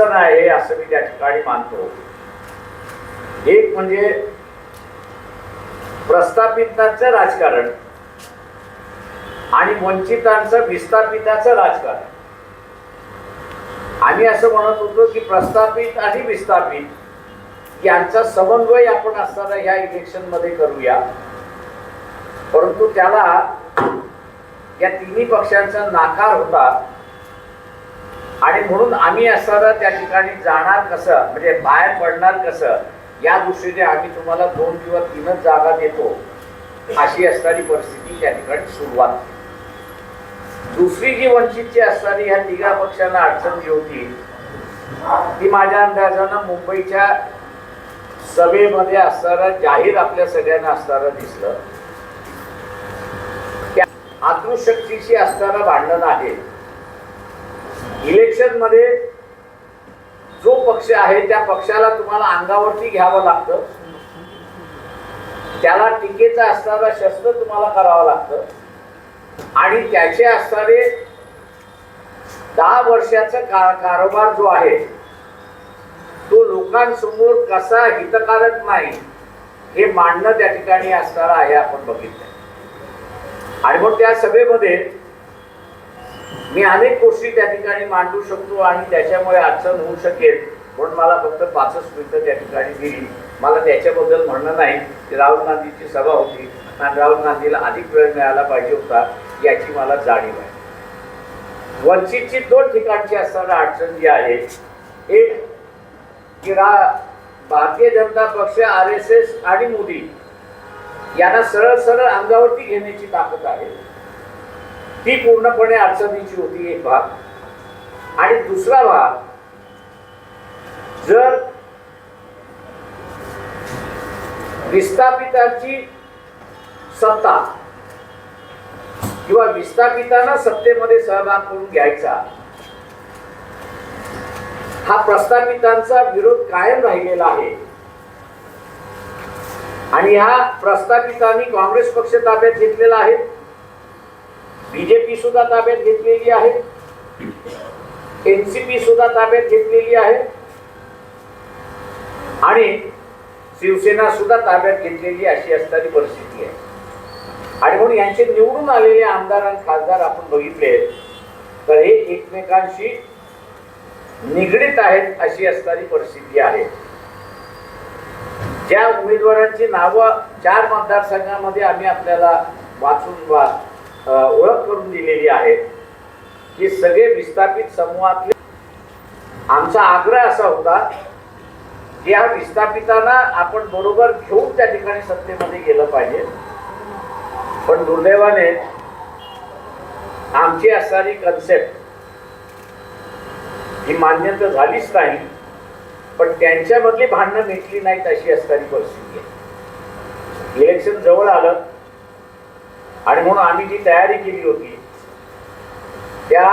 अडचण आहे असं मी त्या ठिकाणी मानतो. एक म्हणजे प्रस्थापितांचं राजकारण आणि वंचितांचं विस्थापिताचं राजकारण. आम्ही असं म्हणत होतो की प्रस्थापित आणि विस्थापित यांचा समन्वय आपण असताना ह्या इलेक्शनमध्ये करूया. परंतु त्याला या तिन्ही पक्षांचा नाकार होता. आणि म्हणून आम्ही असताना त्या ठिकाणी जाणार कसं म्हणजे बाहेर पडणार कसं या दृष्टीने आम्ही तुम्हाला दोन किंवा तीनच जागा देतो अशी असणारी परिस्थिती त्या ठिकाणी सुरुवात दुसरी जी वंचितची असणारी ह्या तिघा पक्षांना अडचण जी होती ती माझ्या अंदाजानं मुंबईच्या सभेमध्ये असणारं जाहीर आपल्या सगळ्यांना असणारं दिसलं. त्या मातृशक्तीशी असणारं भांडण आहे. इलेक्शनमध्ये जो पक्ष आहे त्या पक्षाला तुम्हाला अंगावरती घ्यावं लागतं. त्याला टीकेचं असणारा शस्त्र तुम्हाला करावं लागतं. आणि त्याचे असणारे दहा वर्षाचा का कारोबार जो आहे तो लोकांसमोर कसा हितकारक नाही हे मांडणं त्या ठिकाणी असणारं आहे आपण बघितलं आणि मग त्या सभेमध्ये मी अनेक गोष्टी त्या ठिकाणी मांडू शकतो आणि त्याच्यामुळे अडचण होऊ शकेल म्हणून मला फक्त पाचच मिनिटं त्या ठिकाणी दिली. मला त्याच्याबद्दल म्हणणं नाही की राहुल गांधीची सभा होती आणि राहुल गांधीला अधिक वेळ मिळाला पाहिजे होता याची मला जाणीव आहे. वंचितची दोन ठिकाणची असणारी अडचण जी आहे एक की रा भारतीय जनता पक्ष आर एस एस आणि मोदी यांना सरळ सरळ अंगावरती घेण्याची ताकद आहे. ती पूर्णपणे अडचणीची होती एक भाग. आणि दुसरा भाग जर विस्थापितांची सत्ता किंवा विस्थापितांना सत्तेमध्ये सहभाग करून घ्यायचा हा प्रस्थापितांचा विरोध कायम राहिलेला आहे. आणि ह्या प्रस्थापितांनी काँग्रेस पक्ष ताब्यात घेतलेला आहे. बीजेपी सुद्धा ताब्यात घेतलेली आहे. एनसीपी सुद्धा ताब्यात घेतलेली आहे. आणि शिवसेना सुद्धा ताब्यात घेतलेली अशी असणारी परिस्थिती आहे. आणि म्हणून यांचे निवडून आलेले आमदार आणि खासदार आपण बघितले तर हे एकमेकांशी निगडीत आहेत अशी असणारी परिस्थिती आहे. ज्या उमेदवारांची नावं चार मतदारसंघामध्ये आम्ही आपल्याला वाचून वा ओळख करून दिलेली आहे की सगळे विस्थापित समूहातले आमचा आग्रह असा होता की या विस्थापितांना आपण बरोबर घेऊन त्या ठिकाणी सत्तेमध्ये गेलं पाहिजे. पण दुर्दैवाने आमची असणारी कन्सेप्ट ही मान्यता झालीच नाही पण त्यांच्यामधली भांडणं मिटली नाहीत अशी असणारी परिस्थिती आहे. इलेक्शन जवळ आलं आणि म्हणून आम्ही जी तयारी केली होती त्या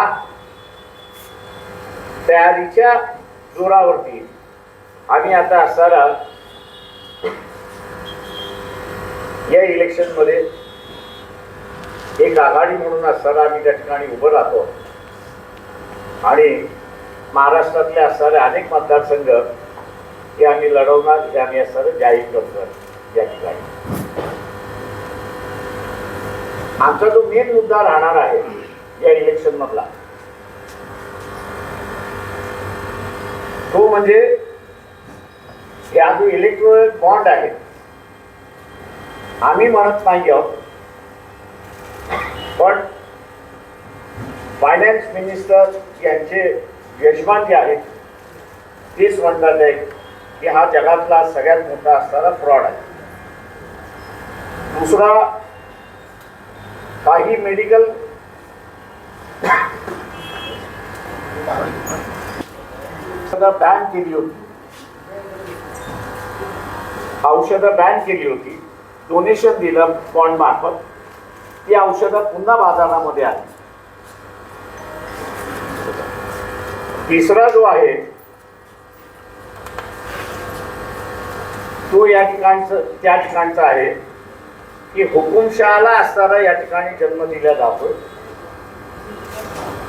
तयारीच्या जोरावरती आम्ही आता असणारा या इलेक्शनमध्ये एक आघाडी म्हणून असताना आम्ही त्या ठिकाणी उभं राहतो. आणि महाराष्ट्रातले असणारे अनेक मतदारसंघ हे आम्ही लढवणार हे आम्ही असणारं जाहीर करतो या ठिकाणी आमचा जो मेन मुद्दा राहणार आहे या इलेक्शन मधला तो म्हणजे हा जो इलेक्ट्रॉनिक बॉन्ड आहे आम्ही म्हणत नाही आहोत पण फायनान्स मिनिस्टर यांचे यजमान जे आहेत तेच म्हणतात आहे की हा जगातला सगळ्यात मोठा असणारा फ्रॉड आहे. दुसरा काही मेडिकल बॅन केली होती. औषधं बॅन केली होती. डोनेशन दिलं बॉन्ड मार्फत. ती औषधं पुन्हा बाजारामध्ये आली. तिसरा जो आहे तो या ठिकाणचं त्या ठिकाणचा आहे. की हुकुमशहाला असताना या ठिकाणी जन्म दिला जातो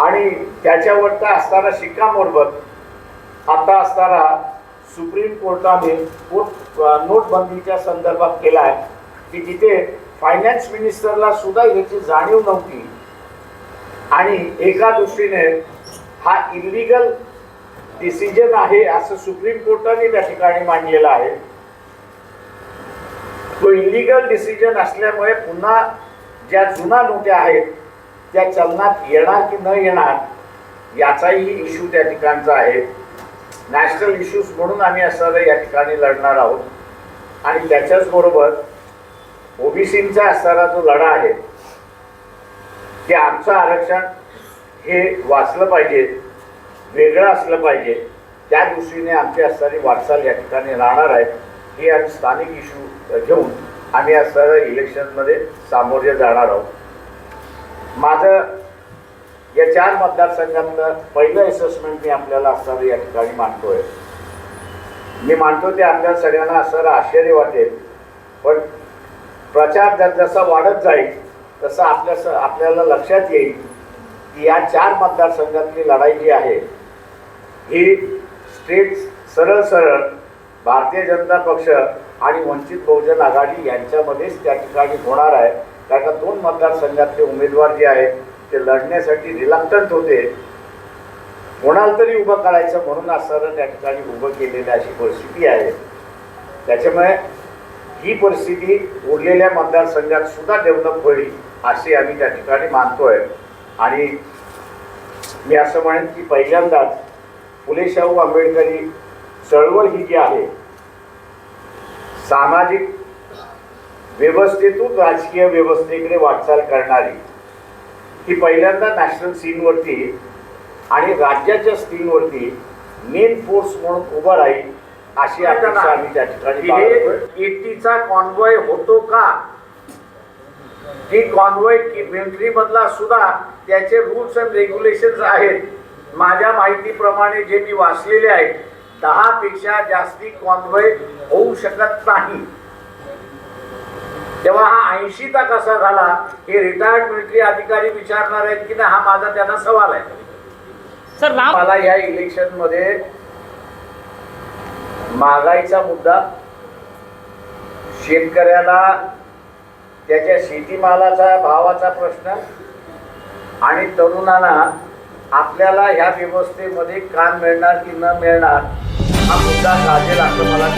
आणि त्याच्यावरचा असताना शिक्कामोर्बत आता असताना सुप्रीम कोर्टाने नोटबंदीच्या संदर्भात केला आहे की तिथे फायनान्स मिनिस्टरला सुद्धा याची जाणीव नव्हती. आणि एका दृष्टीने हा इलिगल डिसिजन आहे असं सुप्रीम कोर्टाने त्या ठिकाणी मांडलेलं आहे. तो इलिगल डिसिजन असल्यामुळे पुन्हा ज्या जुना नोट्या आहेत त्या चलनात येणार की न येणार याचाही इश्यू त्या ठिकाणचा आहे. नॅशनल इश्यूज म्हणून आम्ही असणारा या ठिकाणी लढणार आहोत. आणि त्याच्याचबरोबर ओबीसींचा असणारा जो लढा आहे की आमचं आरक्षण हे वाचलं पाहिजे वेगळं असलं पाहिजे. त्या दृष्टीने आमची असणारी वाटचाल या ठिकाणी राहणार आहे. ही आम्ही स्थानिक इश्यू घेऊन आम्ही सरळ इलेक्शनमध्ये सामोरे जाणार आहोत. माझं या चार मतदारसंघातलं पहिलं असेसमेंट मी आपल्याला असणारं या ठिकाणी मांडतोय. मी मानतो ते आपल्या सगळ्यांना असणारं आश्चर्य वाटेल. पण प्रचार जर जसा वाढत जाईल तसं आपल्या स आपल्याला लक्षात येईल की या चार मतदारसंघातली लढाई जी आहे ही स्टेट सरळ सरळ भारतीय जनता पक्ष आणि वंचित बहुजन आघाडी यांच्यामध्येच त्या ठिकाणी होणार आहे. कारण का दोन मतदारसंघातले उमेदवार जे आहेत ते लढण्यासाठी रिलक्टंट होते. कोणाला तरी उभं करायचं म्हणून असणारं त्या ठिकाणी उभं केलेली अशी परिस्थिती आहे. त्याच्यामुळे ही परिस्थिती उरलेल्या मतदारसंघात सुद्धा डेव्हलप होईल असे आम्ही त्या ठिकाणी मानतोय. आणि मी असं म्हणेन की पहिल्यांदाच फुले शाहू आंबेडकरी चळवळ ही जी आहे सामाजिक व्यवस्थेतून राजकीय व्यवस्थेकडे वाटचाल करणारी ही पहिल्यांदा नॅशनल सीनवरती आणि राज्याच्या स्क्रीनवरती मेन फोर्स म्हणून उभं राहील अशी अपेक्षा आम्ही त्या ठिकाणी. एटीचा कॉन्वॉय होतो का? ही कॉन्वॉय मिलिटरी मधला सुद्धा त्याचे रूल्स अँड रेग्युलेशन्स आहेत. माझ्या माहितीप्रमाणे जे मी वाचलेले आहेत दहा पेक्षा जास्ती कॉन्वॉय होऊ शकत नाही. तेव्हा हा ऐंशीचा कसा झाला हे रिटायर्ड मिलिटरी अधिकारी विचारणार आहेत की नाही हा माझा त्यांना सवाल आहे. सर मला या इलेक्शनमध्ये महागाईचा मुद्दा शेतकऱ्याला त्याच्या शेतीमालाचा भावाचा प्रश्न आणि तरुणांना आपल्याला ह्या व्यवस्थेमध्ये काम मिळणार की न मिळणार हा मुद्दा गाजेल असं मला